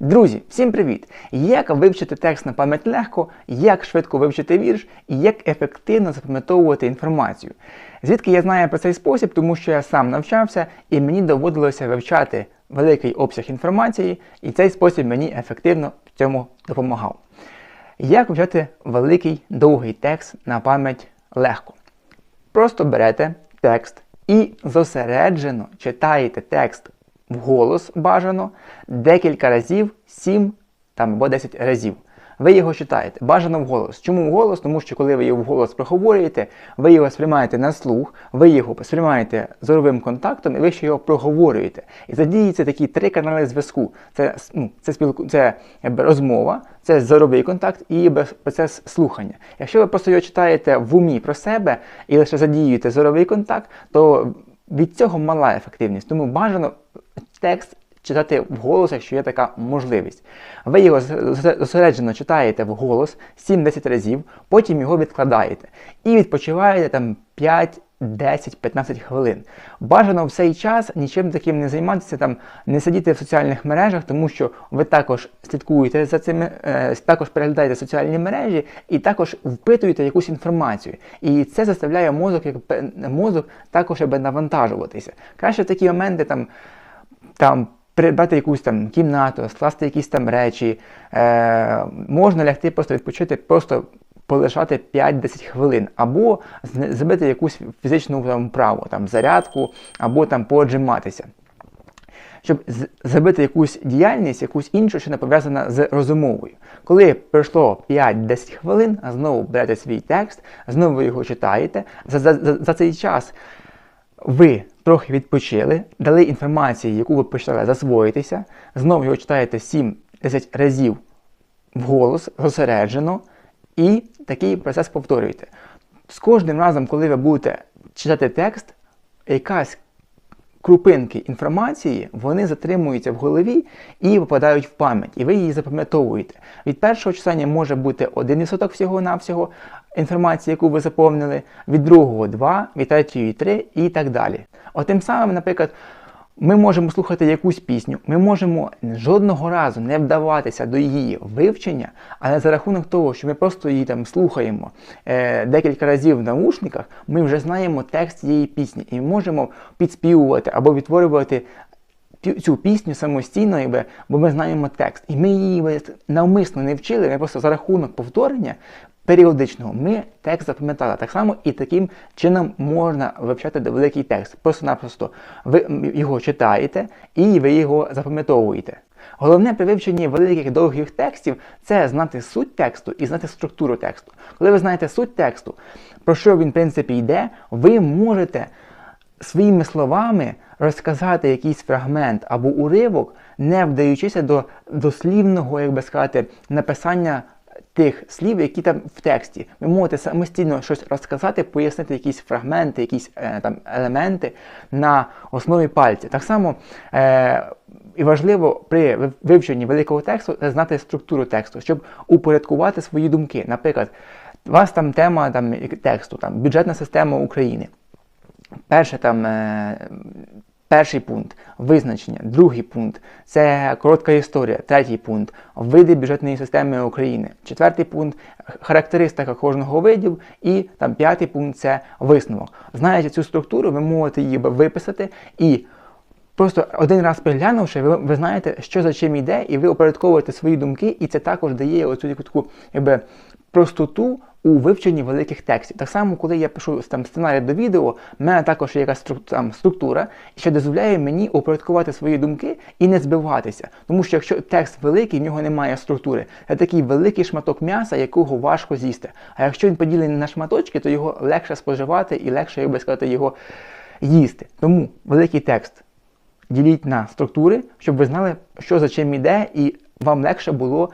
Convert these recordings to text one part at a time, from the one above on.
Друзі, всім привіт! Як вивчити текст на пам'ять легко, як швидко вивчити вірш і як ефективно запам'ятовувати інформацію. Звідки я знаю про цей спосіб, тому що я сам навчався і мені доводилося вивчати великий обсяг інформації, і цей спосіб мені ефективно в цьому допомагав. Як вивчати великий довгий текст на пам'ять легко? Просто берете текст і зосереджено читаєте текст вголос бажано декілька разів, 7 там, або 10 разів. Ви його читаєте, бажано вголос. Чому вголос? Тому що коли ви його вголос проговорюєте, ви його сприймаєте на слух, ви його сприймаєте зоровим контактом і ви ще його проговорюєте. І задіються такі три канали зв'язку: це ну, це, спілку, це якби, розмова, це зоровий контакт і процес слухання. Якщо ви просто його читаєте в умі про себе і лише задіюєте зоровий контакт, то від цього мала ефективність. Тому бажано текст читати вголос, якщо є така можливість. Ви його зосереджено читаєте вголос 7-10 разів, потім його відкладаєте і відпочиваєте там 5. 10-15 хвилин. Бажано в цей час нічим таким не займатися, там не сидіти в соціальних мережах, тому що ви також слідкуєте за цими, е, також переглядаєте соціальні мережі і також впитуєте якусь інформацію. І це заставляє мозок, як мозок також аби навантажуватися. Краще в такі моменти там там придбати якусь там кімнату, скласти якісь там речі, е, можна лягти, просто відпочити, просто полишати 5-10 хвилин, або зробити якусь фізичну там, вправу, там, зарядку, або там поджиматися. Щоб зробити якусь діяльність, якусь іншу, що не пов'язана з розумовою. Коли пройшло 5-10 хвилин, знову берете свій текст, знову його читаєте. За, за, за цей час ви трохи відпочили, дали інформацію, яку ви почали засвоїтися, знову його читаєте 7-10 разів вголос, зосереджено, і такий процес повторюєте. З кожним разом, коли ви будете читати текст, якась крупинки інформації вони затримуються в голові і попадають в пам'ять, і ви її запам'ятовуєте. Від першого читання може бути 1% всього-навсього інформації, яку ви заповнили, від другого 2, від третього 3 і так далі. От тим самим, наприклад, ми можемо слухати якусь пісню, ми можемо жодного разу не вдаватися до її вивчення, але за рахунок того, що ми просто її там слухаємо е, декілька разів в наушниках, ми вже знаємо текст цієї пісні і можемо підспівувати або відтворювати цю пісню самостійно, бо ми знаємо текст. І ми її навмисно не вчили, ми просто за рахунок повторення періодичного ми текст запам'ятали. Так само і таким чином можна вивчати великий текст. Просто-напросто ви його читаєте і ви його запам'ятовуєте. Головне при вивченні великих довгих текстів це знати суть тексту і знати структуру тексту. Коли ви знаєте суть тексту, про що він в принципі йде, ви можете своїми словами розказати якийсь фрагмент або уривок, не вдаючися до дослівного, як би сказати, написання тих слів, які там в тексті. Ви можете самостійно щось розказати, пояснити якісь фрагменти, якісь е, там елементи на основі пальця. Так само е, і важливо при вивченні великого тексту знати структуру тексту, щоб упорядкувати свої думки. Наприклад, у вас там тема там, тексту, там, бюджетна система України. Перше там е, Перший пункт визначення. Другий пункт це коротка історія. Третій пункт види бюджетної системи України. Четвертий пункт характеристика кожного видів. І там п'ятий пункт це висновок. Знаючи цю структуру, ви можете її виписати і. Просто один раз переглянувши, ви, ви знаєте, що за чим йде, і ви упорядковуєте свої думки, і це також дає оцю таку якби, простоту у вивченні великих текстів. Так само, коли я пишу там сценарій до відео, в мене також є якась там, структура, що дозволяє мені упорядкувати свої думки і не збиватися. Тому що якщо текст великий, в нього немає структури, це такий великий шматок м'яса, якого важко з'їсти. А якщо він поділений на шматочки, то його легше споживати і легше, як би сказати, його їсти. Тому великий текст діліть на структури, щоб ви знали, що за чим йде, і вам легше було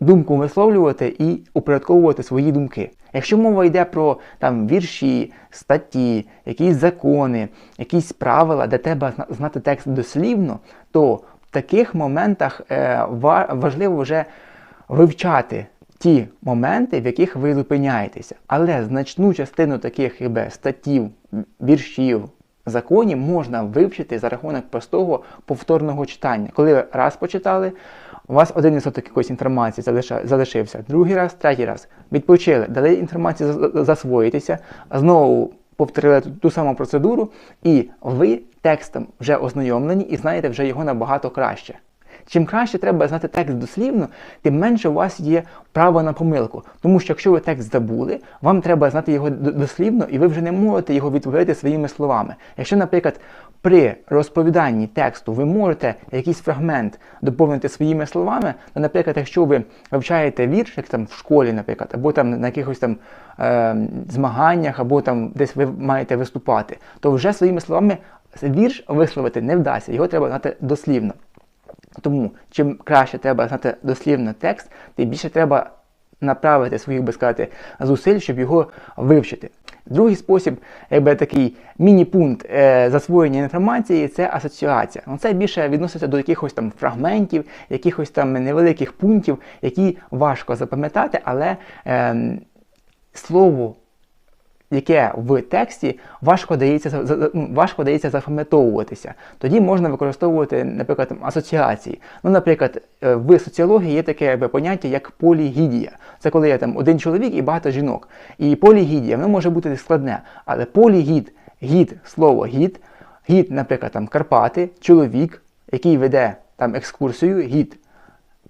думку висловлювати і упорядковувати свої думки. Якщо мова йде про там вірші, статті, якісь закони, якісь правила, де треба знати текст дослівно, то в таких моментах е, важливо вже вивчати ті моменти, в яких ви зупиняєтеся. Але значну частину таких якби, статтів, віршів, законі можна вивчити за рахунок простого повторного читання. Коли ви раз почитали, у вас один відсоток якоїсь інформації залишився, другий раз, третій раз. Відпочили, дали інформацію за- за- засвоїтися, знову повторили ту саму процедуру, і ви текстом вже ознайомлені і знаєте вже його набагато краще. Чим краще треба знати текст дослівно, тим менше у вас є право на помилку. Тому що якщо ви текст забули, вам треба знати його дослівно, і ви вже не можете його відтворити своїми словами. Якщо, наприклад, при розповіданні тексту ви можете якийсь фрагмент доповнити своїми словами, то, наприклад, якщо ви вивчаєте вірш, як там в школі, наприклад, або там на якихось там е, змаганнях, або там десь ви маєте виступати, то вже своїми словами вірш висловити не вдасться, його треба знати дослівно. Тому чим краще треба знати дослівно текст, тим більше треба направити своїх, би сказати, зусиль, щоб його вивчити. Другий спосіб, якби такий міні-пункт е, засвоєння інформації, це асоціація. Ну, це більше відноситься до якихось там фрагментів, якихось там невеликих пунктів, які важко запам'ятати, але е, слово яке в тексті важко дається ну, важко дається запам'ятовуватися. Тоді можна використовувати, наприклад, асоціації. Ну, наприклад, е, в соціології є таке поняття, як полігідія. Це коли є там один чоловік і багато жінок. І полігідія воно може бути складне, але полігід, гід, слово гід, гід, наприклад, там Карпати, чоловік, який веде там екскурсію, гід,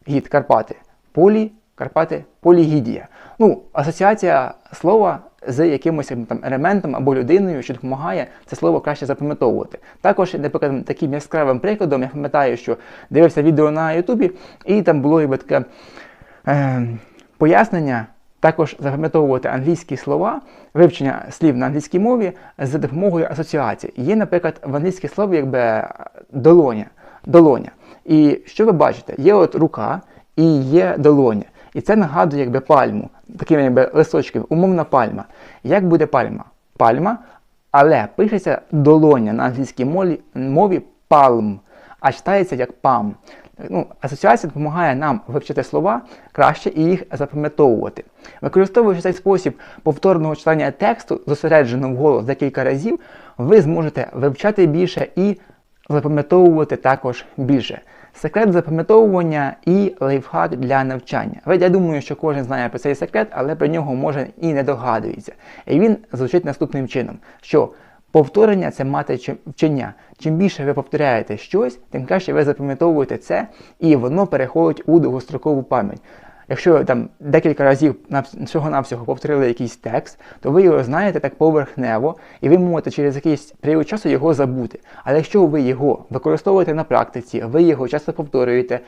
гід Карпати, полі, Карпати, полігідія. Ну, асоціація слова з якимось там елементом або людиною, що допомагає це слово краще запам'ятовувати. Також, наприклад, таким яскравим прикладом, я пам'ятаю, що дивився відео на Ютубі, і там було якби таке е, пояснення. Також запам'ятовувати англійські слова, вивчення слів на англійській мові за допомогою асоціації. Є, наприклад, в англійське слово якби долоня. долоня. І що ви бачите? Є от рука і є долоня. І це нагадує якби пальму, такими якби листочками, умовна пальма. Як буде пальма? Пальма, але пишеться долоня на англійській мові, мові палм, а читається як пам. Ну, асоціація допомагає нам вивчити слова краще і їх запам'ятовувати. Використовуючи цей спосіб повторного читання тексту, зосереджено вголос декілька разів, ви зможете вивчати більше і запам'ятовувати також більше. Секрет запам'ятовування і лайфхак для навчання. Ви, я думаю, що кожен знає про цей секрет, але про нього може і не догадується. І він звучить наступним чином: що повторення це мати вчення. Чим більше ви повторяєте щось, тим краще ви запам'ятовуєте це, і воно переходить у довгострокову пам'ять. Якщо там декілька разів всього-навсього повторили якийсь текст, то ви його знаєте так поверхнево, і ви можете через якийсь період часу його забути. Але якщо ви його використовуєте на практиці, ви його часто повторюєте,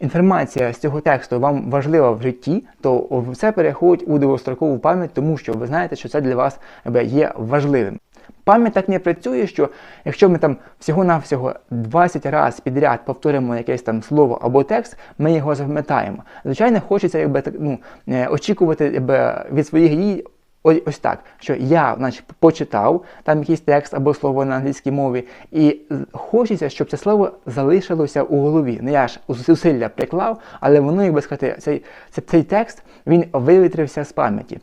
інформація з цього тексту вам важлива в житті, то все переходить у довгострокову пам'ять, тому що ви знаєте, що це для вас є важливим. Пам'ять так не працює, що якщо ми там всього-навсього 20 разів підряд повторимо якесь там слово або текст, ми його запам'ятаємо. Звичайно, хочеться якби, так, ну, е, очікувати якби, від своїх дій ось, так, що я значить, почитав там якийсь текст або слово на англійській мові, і хочеться, щоб це слово залишилося у голові. Ну я ж зусилля приклав, але воно, як би сказати, цей, цей, цей текст він вивітрився з пам'яті.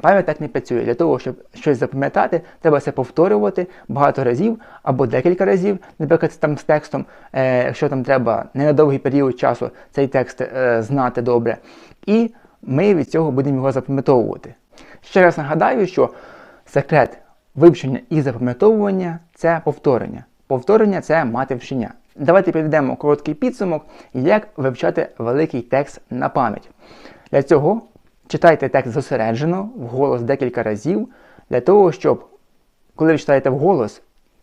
Пам'ять так не працює. Для того, щоб щось запам'ятати, треба це повторювати багато разів або декілька разів, наприклад, там з текстом, е, якщо там треба не на довгий період часу цей текст е, знати добре. І ми від цього будемо його запам'ятовувати. Ще раз нагадаю, що секрет вивчення і запам'ятовування це повторення. Повторення це мати вчення. Давайте підведемо короткий підсумок, як вивчати великий текст на пам'ять. Для цього читайте текст зосереджено, вголос декілька разів, для того, щоб, коли ви читаєте вголос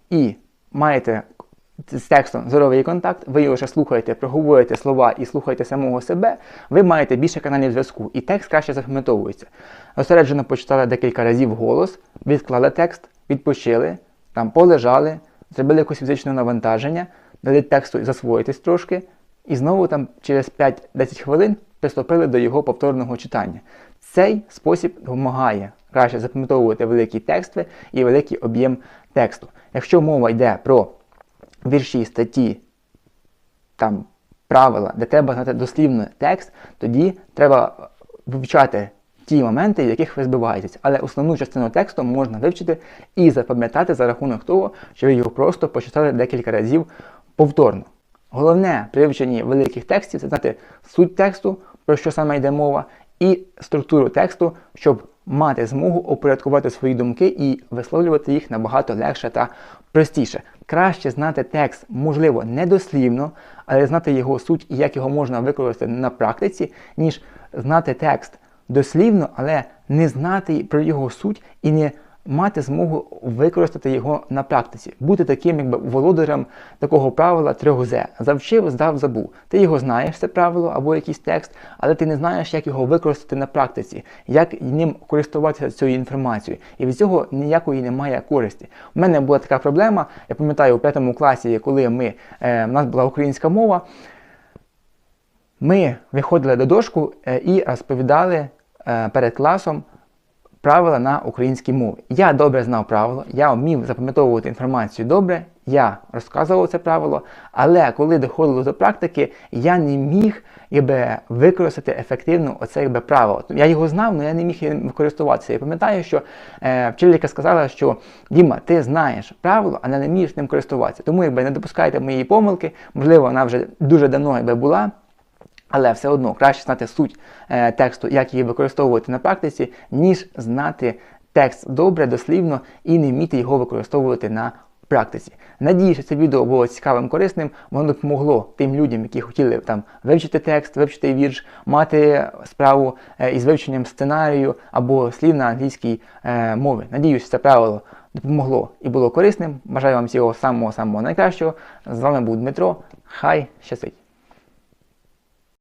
і маєте з текстом здоровий контакт, ви його ще слухаєте, проговорюєте слова і слухаєте самого себе, ви маєте більше каналів зв'язку, і текст краще запам'ятовується. Зосереджено почитали декілька разів голос, відклали текст, відпочили, там полежали, зробили якусь фізичне навантаження, дали тексту засвоїтись трошки, і знову там через 5-10 хвилин приступили до його повторного читання. Цей спосіб допомагає краще запам'ятовувати великі тексти і великий об'єм тексту. Якщо мова йде про вірші, статті, там правила, де треба знати дослівно текст, тоді треба вивчати ті моменти, в яких ви збиваєтесь. Але основну частину тексту можна вивчити і запам'ятати за рахунок того, що ви його просто почитали декілька разів повторно. Головне при вивченні великих текстів це знати суть тексту, про що саме йде мова, і структуру тексту, щоб мати змогу опорядкувати свої думки і висловлювати їх набагато легше та простіше. Краще знати текст, можливо, не дослівно, але знати його суть і як його можна використати на практиці, ніж знати текст дослівно, але не знати про його суть і не мати змогу використати його на практиці, бути таким, якби володарем такого правила 3З. Завчив, здав, забув. Ти його знаєш, це правило або якийсь текст, але ти не знаєш, як його використати на практиці, як ним користуватися цією інформацією. І від цього ніякої немає користі. У мене була така проблема, я пам'ятаю, у п'ятому класі, коли ми, е, в нас була українська мова. Ми виходили до дошку е, і розповідали е, перед класом правила на українській мові. Я добре знав правило, я вмів запам'ятовувати інформацію добре, я розказував це правило, але коли доходило до практики, я не міг якби, використати ефективно оце якби, правило. Я його знав, але я не міг їм користуватися. Я пам'ятаю, що е, вчителька сказала, що Діма, ти знаєш правило, але не вмієш ним користуватися. Тому якби, не допускайте моєї помилки, можливо, вона вже дуже давно якби, була. Але все одно краще знати суть е, тексту, як її використовувати на практиці, ніж знати текст добре, дослівно і не вміти його використовувати на практиці. Надію, що це відео було цікавим, корисним, воно допомогло тим людям, які хотіли там вивчити текст, вивчити вірш, мати справу е, із вивченням сценарію або слів на англійській е, мові. Надіюсь, це правило допомогло і було корисним. Бажаю вам всього самого самого найкращого. З вами був Дмитро. Хай щастить!